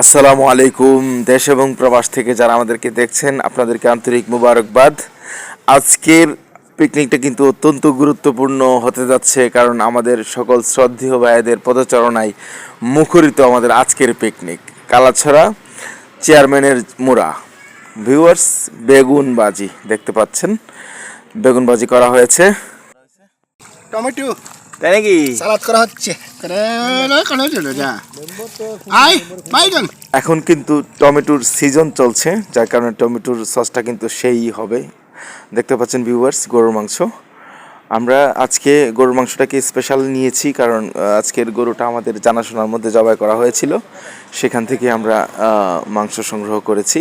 আসসালামু আলাইকুম, দেশ এবং প্রবাস থেকে যারা আমাদেরকে দেখছেন, আপনাদেরকে আন্তরিক মুবারকবাদ। আজকের পিকনিকটা কিন্তু অত্যন্ত গুরুত্বপূর্ণ হতে যাচ্ছে, কারণ আমাদের সকল শ্রদ্ধেয় ভাইদের পদচারণায় মুখরিত আমাদের আজকের পিকনিক কালাছড়া চেয়ারম্যানের মুড়া। ভিউয়ার্স, বেগুনবাজি দেখতে পাচ্ছেন। বেগুনবাজি করা হয়েছে। টমেটো। তাই নাকি? সালাদ করা হচ্ছে। এখন কিন্তু টমেটোর সিজন চলছে যার কারণে টমেটোর সসটা কিন্তু সেই হবে। দেখতে পাচ্ছেন ভিউয়ার্স গরুর মাংস। আমরা আজকে গরুর মাংসটাকে স্পেশাল নিয়েছি কারণ আজকের গরুটা আমাদের জানাশোনার মধ্যে জবাই করা হয়েছিল। সেখান থেকে আমরা মাংস সংগ্রহ করেছি।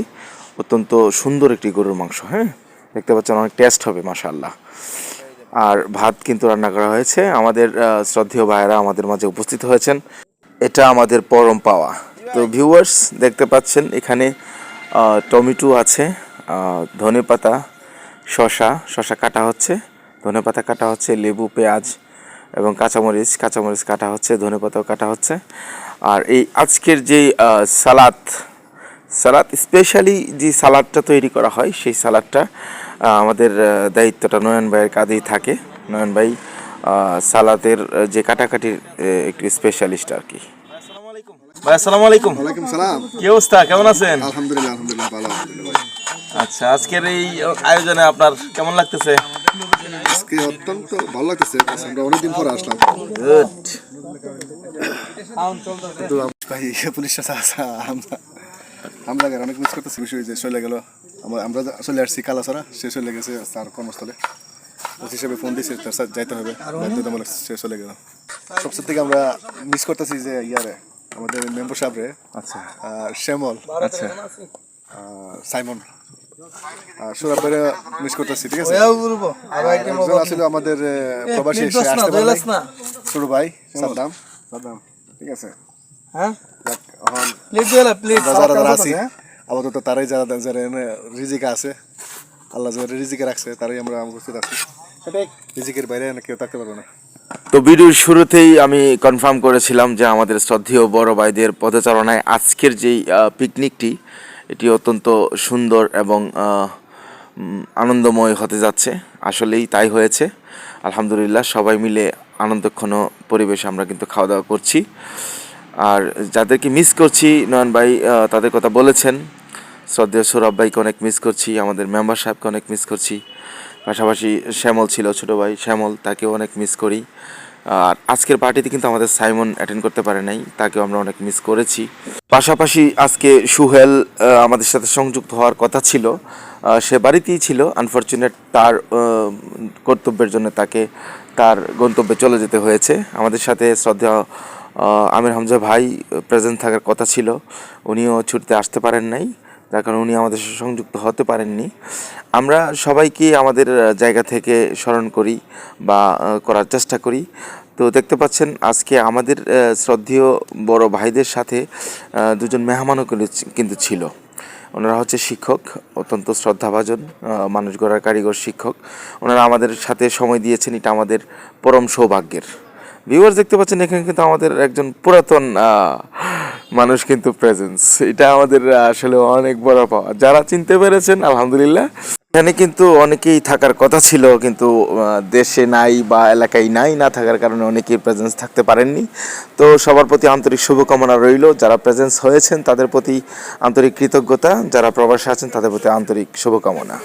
অত্যন্ত সুন্দর একটি গরুর মাংস হ্যাঁ? দেখতে পাচ্ছেন অনেক টেস্ট হবে মাশাল্লাহ আর ভাত কিন্তু রান্না করা হয়েছে। আমাদের শ্রদ্ধেয় ভাইয়েরা আমাদের মাঝে উপস্থিত হয়েছেন। এটা আমাদের পরম পাওয়া। তো ভিউয়ার্স দেখতে পাচ্ছেন এখানে টমেটো আছে ধনে পাতা শশা শশা কাটা হচ্ছে, ধনে পাতা কাটা হচ্ছে, লেবু, পেঁয়াজ এবং কাঁচামরিচ কাঁচামরিচ কাটা হচ্ছে, ধনে পাতাও কাটা হচ্ছে। আর এই আজকের যে সালাদ সালাদ স্পেশালি যে সালাদটা তৈরি করা হয় সেই সালাদটা আমাদের দায়িত্বটা নয়ন ভাইয়ের কাঁধেই থাকে। নয়ন ভাই সালাদের যে কাটাকাটির একটু স্পেশালিস্ট আর কি ভাই আসসালামু আলাইকুম। ওয়ালাইকুম সালাম। কি অবস্থা? কেমন আছেন? আলহামদুলিল্লাহ আলহামদুলিল্লাহ ভালো আলহামদুলিল্লাহ আচ্ছা আজকের এই আয়োজনে আপনার কেমন লাগতেছে? আজকে অত্যন্ত ভালো লাগতেছে আমরা অনেকদিন পরে আসলাম। গুড তো ভাই পুলিশ চাচা আমরা আমরা অনেক মিস করতেছি বিষয় যে চলে গেল। আমরা আমরা চলে আসছি কালাছড়া সে চলে গেছে তার কর্মস্থলে। ওসি হিসেবে ফোন দিয়েছে তার সাথে যাইতে হবে। বাধ্যতামূলক সে চলে গেল। সবচেয়ে থেকে আমরা মিস করতেছি যে ইয়ারে আমাদের মেম্বার সাহেব রে আচ্ছা। আর শ্যামল। আচ্ছা। সাইমন। মিস করতেছি ঠিক আছে? আসলে আমাদের প্রবাসী আসতে ছোট ভাই সাদ্দাম। সাদ্দাম ঠিক আছে? হ্যাঁ? প্লেট দিলা প্লেট যারা যারা আছি। আপাতত তারাই যারা যারা রিজিকা আছে আল্লাহ যারা রিজিকে রাখছে তারাই আমরা উপস্থিত আছি। রিজিকের বাইরে কেউ থাকতে পারবে না। তো ভিডিওর শুরুতেই আমি কনফার্ম করেছিলাম যে আমাদের শ্রদ্ধেয় বড় ভাইদের পদচারণায় আজকের যেই পিকনিকটি এটি অত্যন্ত সুন্দর এবং আনন্দময় হতে যাচ্ছে। আসলেই তাই হয়েছে। আলহামদুলিল্লাহ সবাই মিলে আনন্দক্ষণ পরিবেশে আমরা কিন্তু খাওয়া দাওয়া করছি। আর যাদেরকে মিস করছি, নয়ন ভাই তাদের কথা বলেছেন। শ্রদ্ধেয় সৌরভ ভাইকে অনেক মিস করছি, আমাদের মেম্বার সাহেবকে অনেক মিস করছি। পাশাপাশি শ্যামল ছিল, ছোট ভাই শ্যামল, তাকেও অনেক মিস করি। আর আজকের পার্টিতে কিন্তু আমাদের সাইমন অ্যাটেন্ড করতে পারে নাই, তাকেও আমরা অনেক মিস করেছি। পাশাপাশি আজকে সুহেল আমাদের সাথে সংযুক্ত হওয়ার কথা ছিল। সে বাড়িতেই ছিল আনফর্চুনেট তার কর্তব্যের জন্য তাকে, তার গন্তব্যে চলে যেতে হয়েছে। আমাদের সাথে শ্রদ্ধা আমির হামজা ভাই প্রেজেন্ট থাকার কথা ছিল। উনিও ছুটিতে আসতে পারেন নাই, যার কারণে উনি আমাদের সংযুক্ত হতে পারেননি। আমরা সবাইকে আমাদের জায়গা থেকে স্মরণ করি বা করার চেষ্টা করি। তো দেখতে পাচ্ছেন, আজকে আমাদের শ্রদ্ধেয় বড় ভাইদের সাথে দুজন মেহমানও কিন্তু ছিল। ওনারা হচ্ছে শিক্ষক, অত্যন্ত শ্রদ্ধাভাজন মানুষ গড়ার কারিগর শিক্ষক। ওনারা আমাদের সাথে সময় দিয়েছেন, এটা আমাদের পরম সৌভাগ্যের। ভিউয়ার্স দেখতে পাচ্ছেন, এখানে কিন্তু আমাদের একজন পুরাতন মানুষ কিন্তু প্রেজেন্স এটা আমাদের আসলে অনেক বড় পাওয়া। যারা চিনতে পেরেছেন, আলহামদুলিল্লাহ। এখানে কিন্তু অনেকেই থাকার কথা ছিল, কিন্তু দেশে নাই বা এলাকায় নাই, না থাকার কারণে অনেকেই প্রেজেন্স থাকতে পারেননি। তো সবার প্রতি আন্তরিক শুভকামনা রইল। যারা প্রেজেন্স হয়েছেন, তাদের প্রতি আন্তরিক কৃতজ্ঞতা। যারা প্রবাসে আছেন, তাদের প্রতি আন্তরিক শুভকামনা।